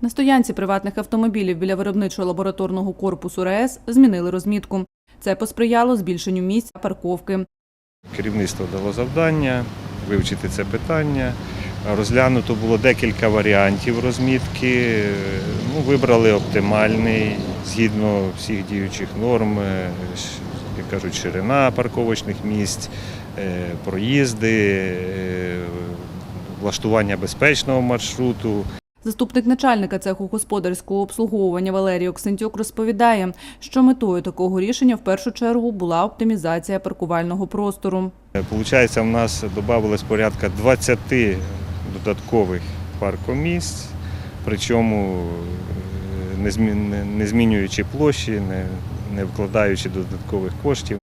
На стоянці приватних автомобілів біля виробничого лабораторного корпусу РАЕС змінили розмітку. Це посприяло збільшенню місць парковки. Керівництво дало завдання вивчити це питання. Розглянуто було декілька варіантів розмітки. Ну, вибрали оптимальний згідно всіх діючих норм, е, як кажуть, ширина парковочних місць, е, проїзди, е, влаштування безпечного маршруту. Заступник начальника цеху господарського обслуговування Валерій Оксентюк розповідає, що метою такого рішення в першу чергу була оптимізація паркувального простору. Получається, в нас додавалось порядка 20 додаткових паркомісць, причому е, не змі- не- не змінюючи площі, не вкладаючи додаткових коштів.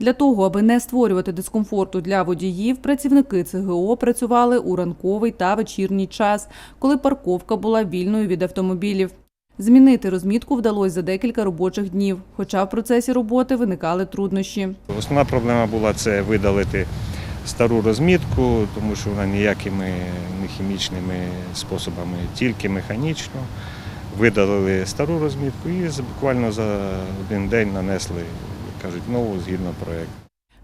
Для того, аби не створювати дискомфорту для водіїв, працівники ЦГО працювали у ранковий та вечірній час, коли парковка була вільною від автомобілів. Змінити розмітку вдалося за декілька робочих днів, хоча в процесі роботи виникали труднощі. Основна проблема була це видалити стару розмітку, тому що вона ніякими не хімічними способами, тільки механічно. Видалили стару розмітку і буквально за один день нанесли, кажуть, нову згідно проєкту.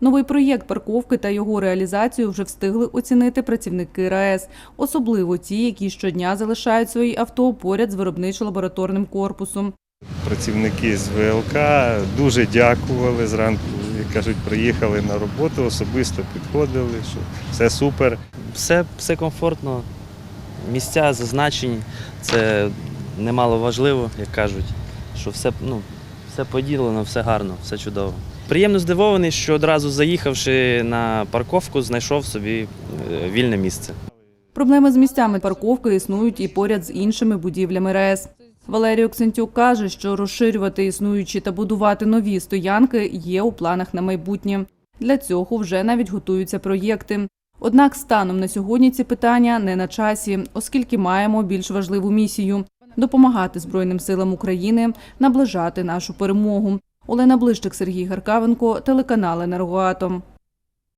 Новий проєкт парковки та його реалізацію вже встигли оцінити працівники РаЕС, особливо ті, які щодня залишають свої авто поряд з виробничо-лабораторним корпусом. Працівники з ВЛК дуже дякували зранку. Як кажуть, приїхали на роботу, особисто підходили, що все супер. Все, все комфортно, місця зазначені, це немало важливо, як кажуть, що все, ну, все поділено, все гарно, все чудово. Приємно здивований, що одразу заїхавши на парковку, знайшов собі е, вільне місце. Проблеми з місцями парковки існують і поряд з іншими будівлями РаЕС. Валерій Оксентюк каже, що розширювати існуючі та будувати нові стоянки є у планах на майбутнє. Для цього вже навіть готуються проєкти. Однак станом на сьогодні ці питання не на часі, оскільки маємо більш важливу місію допомагати Збройним силам України наближати нашу перемогу. Олена Блищик, Сергій Гаркавенко, телеканал Енергоатом.